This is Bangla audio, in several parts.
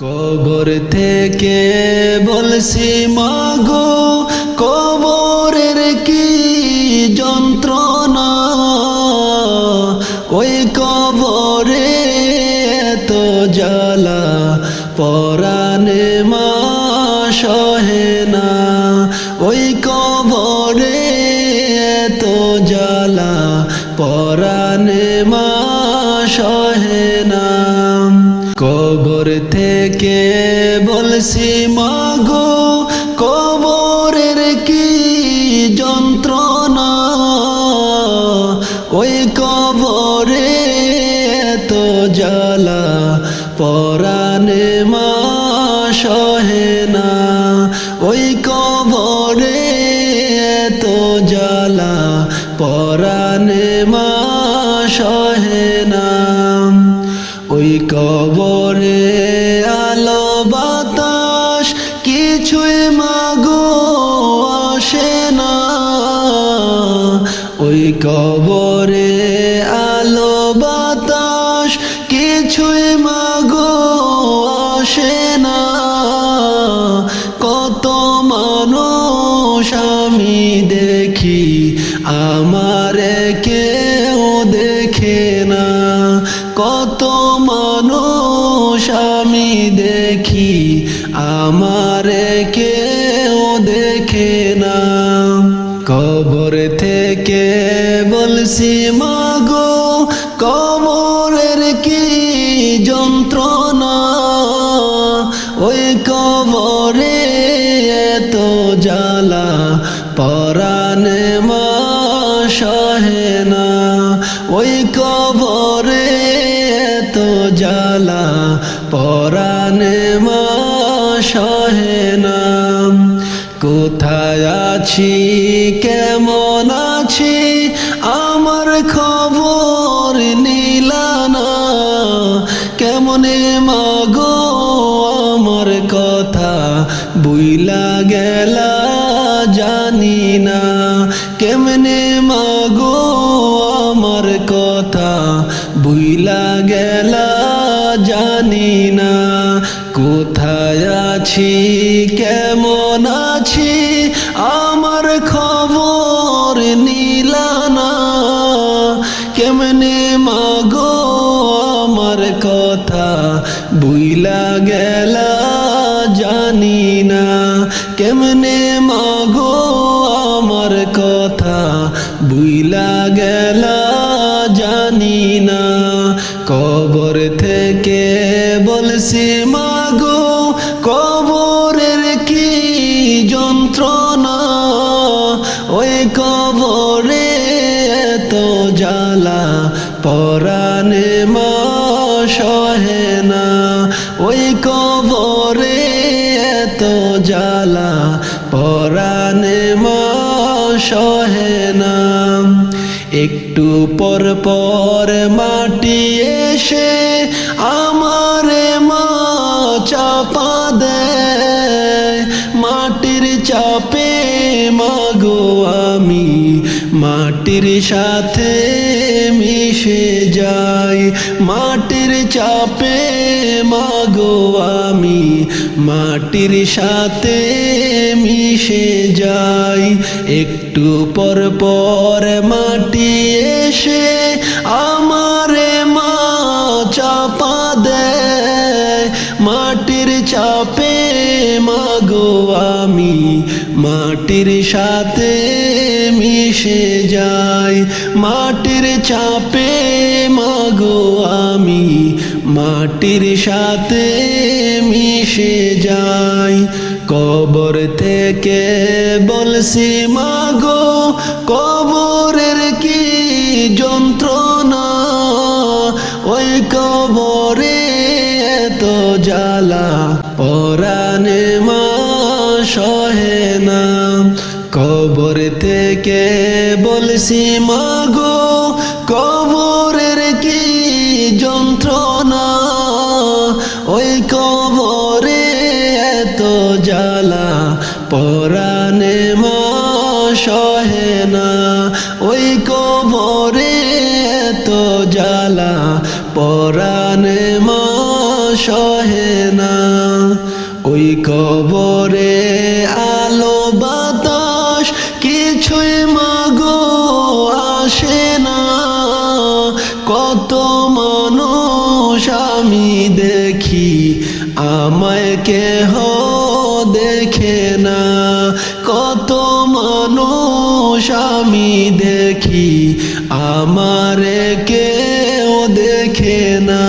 কবর থেকে বলছি মাগো যন্ত্রণা ওই কবরে এত জ্বালা পরাণে কিছুই মাগো আসে না। কত মানুষ আমি দেখি, আমারে কেউ দেখে না। কত মানুষ আমি দেখি, আমারে কেউ দেখে না। কবর থেকে বলছি জ্বালা পরাণে মা সহে না। ওই কবরে এত জ্বালা পরাণে মা সহে না। কোথায় আছি, কেমন আছি, আমার খবর বুইলা গেলা জানি না। কোথায় আছি কেমন আছি? সহে না একটু পর পর মাটি এসে মাটির সাথে মিশে যাই, মাটির চাপে মাগো আমি, মাটির সাথে মিশে যাই। একটু পর পর মাটি এসে মাটির সাথে মিশে যাই। মাটির চাপে মাগো আমি। মাটির সাথে মিশে যাই। কবর থেকে বলছি, মাগো, কবরের কি কবর থেকে বলছি, মাগো, কবরের কি যন্ত্রণা? ওই কবরে এত জ্বালা, পরাণে মা সহে না। ওই কবরে এত জ্বালা, পরাণে মা সহে না। ওই কবরে আমারে কেউ দেখে না।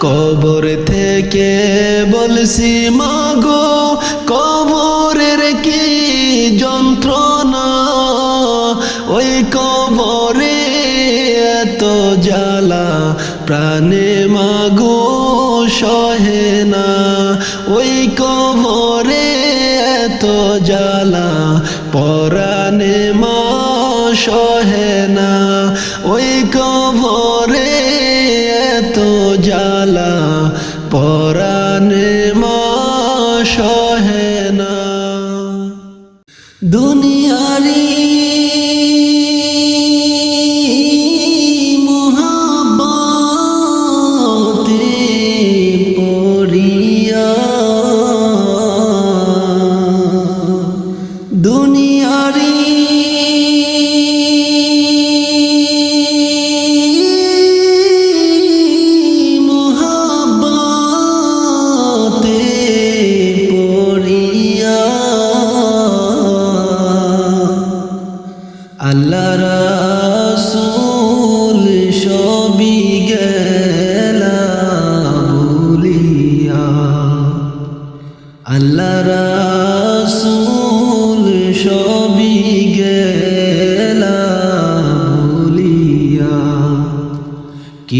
কবর থেকে বলছি, মাগো, কবরের কি যন্ত্রণা? ওই কবরে এত জ্বালা, প্রাণে মাগো সহে না। ওই কবরে এত জ্বালা, পরাণে মা সহে না। ওই কবরে এত জ্বালা পরাণে সহে না। দুনিয়ারি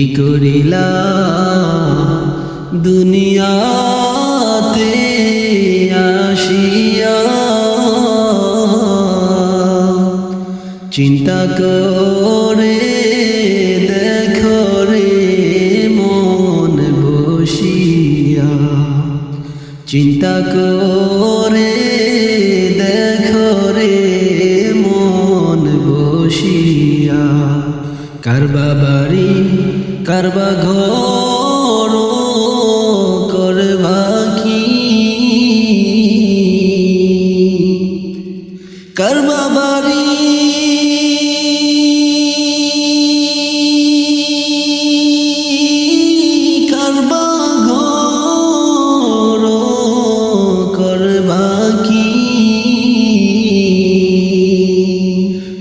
কি করিলা দুনিয়াতে আসিয়া। চিন্তা করে দেখো রে মন বসিয়া। চিন্তা করে দেখো রে মন বসিয়া। কারবা বাড়ি কারবা ঘর করবা কি কারবা বাড়ি? কারবা ঘর করবা কি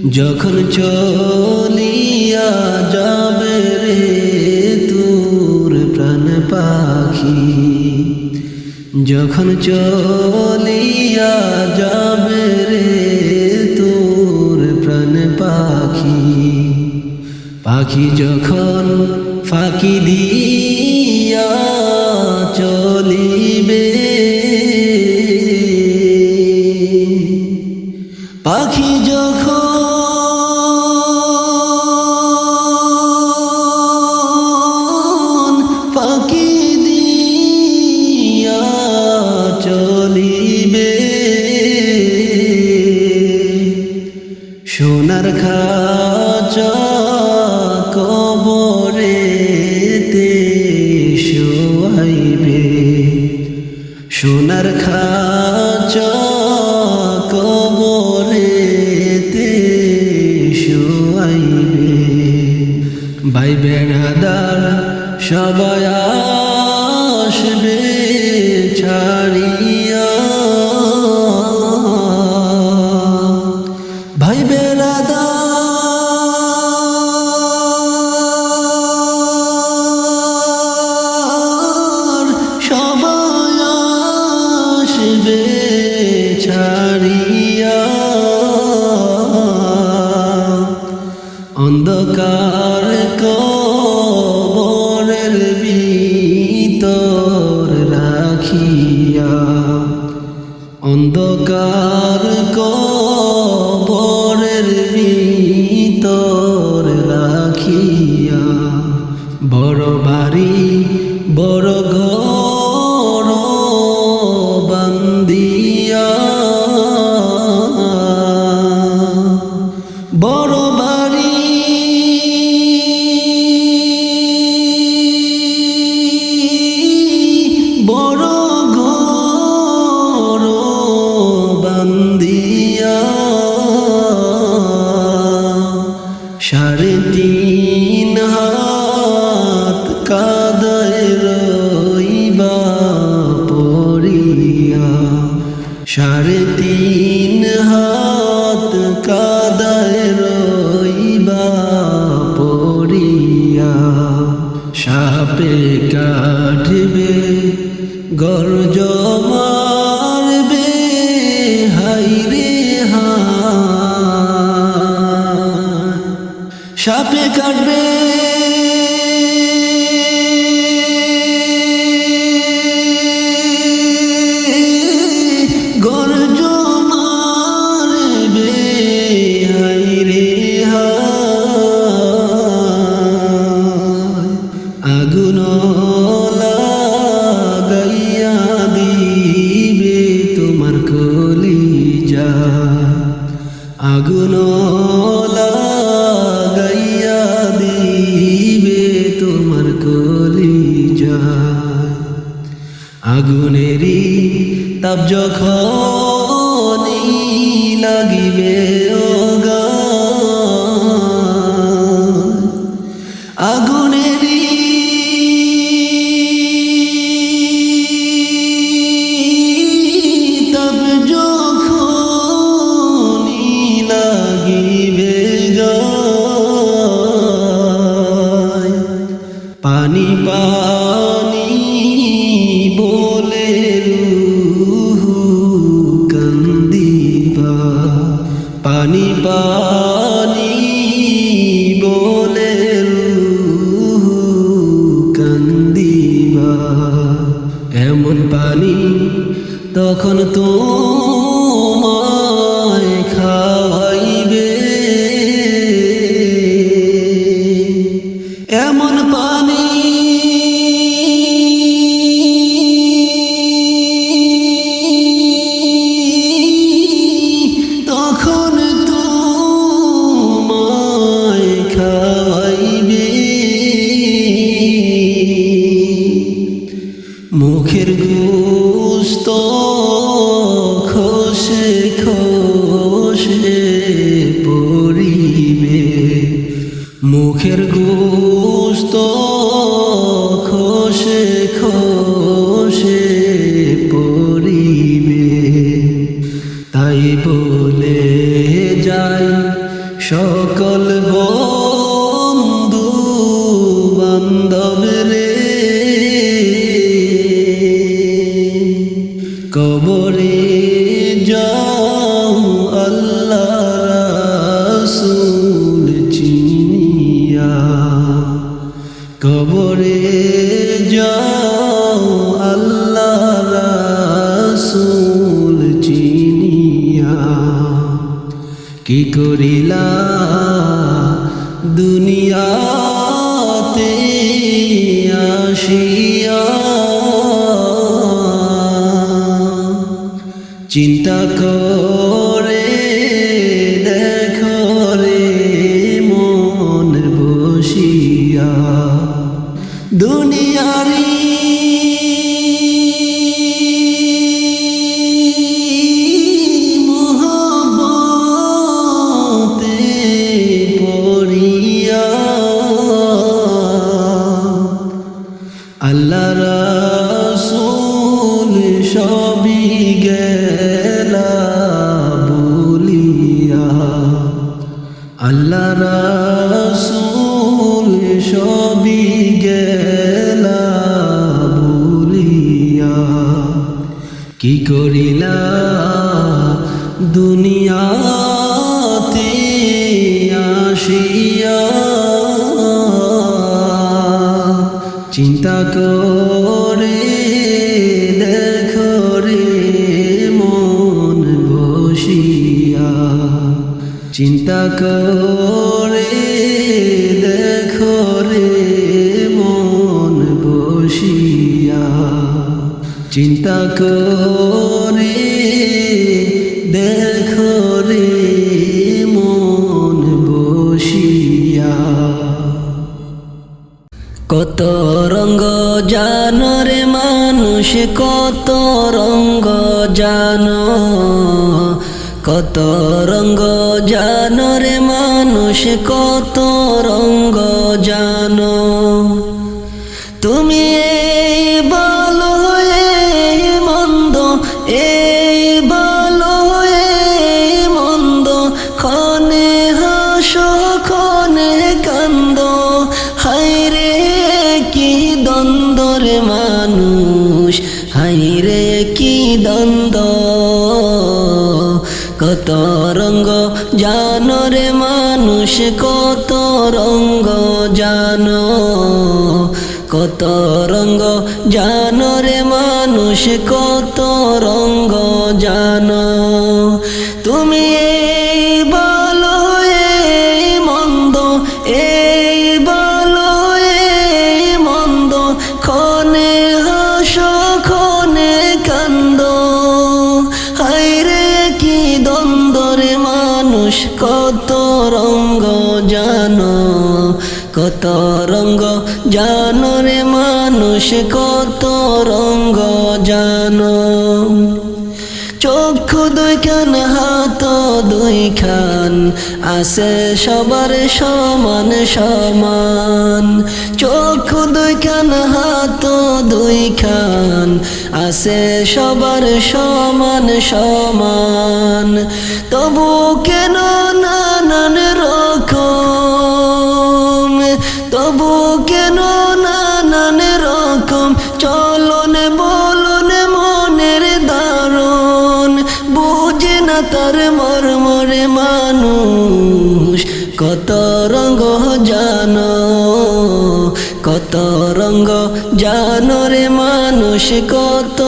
যখন চলিয়া যাবে রে পাখি যখন চলিয়া যাবে রে তোর প্রাণ পাখি। পাখি যখন ফাঁকি দিয়া খাচা কবরেতে শোয়াইবে সোনার খাচা কবরেতে শোয়াইবে ভাই সবাই বড় বাড়ি সাড়ে তিন হাত কাদায় রইবা পড়িয়া। সাপে কাটবে গর্জ মারবে হাইরে হায়। সাপে কাটবে হাইরে amor. কি করিলা? দুনিয়াতে আসিয়া চিন্তা করে। কি করিলা দুনিয়াতে আসিয়া? চিন্তা করে দেখো রে মন বসিয়া। চিন্তা করে দেখো রে মন বসিয়া। চিন্তা করে কত রঙ্গ জান রে মানুষ, কত রঙ্গ জানো। কত রঙ্গ জান রে মানুষ, কত রঙ্গ জানো। রঙ্গ জানো কত রঙ্গ জানো রে মানুষ কত রঙ্গ জানো। কত রঙ্গ জানো রে মানুষ কত রঙ্গ, জানো। চক্ষু দুই খান হাত দুই খান আসে সবার সমান সমান। চক্ষু দুই খান হাত দুই খান আসে সবার সমান সমান। তবু কেন জানো, কত রঙ্গ জানো রে মানুষ, কত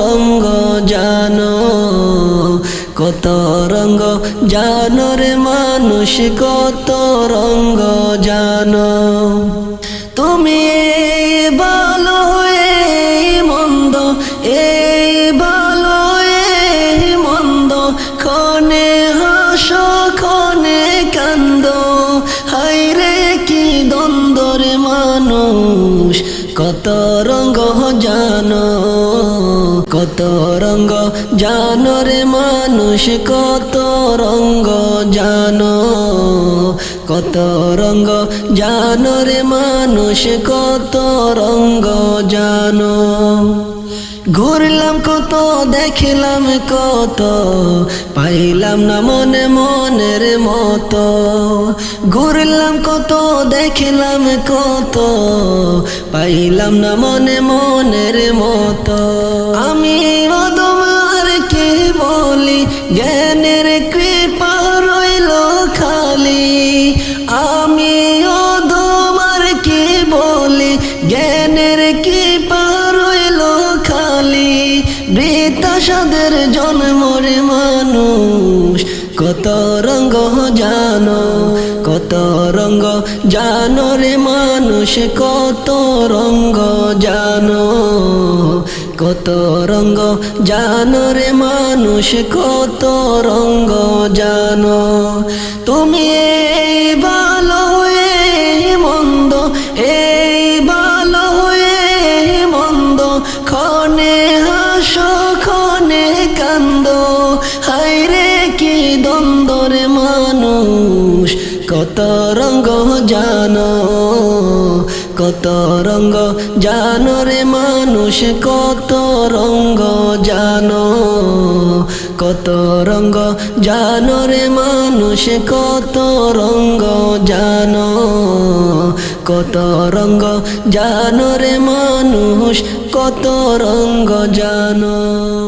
রঙ্গ জানো, কত রঙ্গ জানো রে মানুষ, কত রঙ্গ জানো। কত রঙ্গ, জানো রে মানুষ, কত রঙ্গ, জানো। কত রঙ্গ, জানো রে মানুষ, কত রঙ্গ, জানো। ঘুরলাম কত, দেখিলাম কত, পাইলাম না মনে মনের মতো। ঘুরলাম কত, দেখিলাম কত, পাইলাম না মনে মনের মতো। আমি অদমার কে বলি? জ্ঞানের কৃপা রইল খালি। আমি অদমার কে বলি? জ্ঞানের কৃপা রইল খালি। বৃতাসাদের জন্মরে মানুষ, কত রঙ্গ জানো, কত রঙ্গ জানো রে মানুষ, কত রঙ্গ জানো। কত রঙ্গ জানো রে মানুষ, কত রঙ্গ জানো। তুমি ভালো এই মন্দ, এই ভালো এই মন্দ, ক্ষণে হাস, ক্ষণে কান্দ। হাইরে কি মানুষ, কত রঙ্গ জানো। কত রঙ্গ জানো রে মানুষ কত রঙ্গ, জানো। কত রঙ্গ, জানো রে মানুষ কত রঙ্গ, জানো। কত রঙ্গ, জানো রে মানুষ কত রঙ্গ, জানো।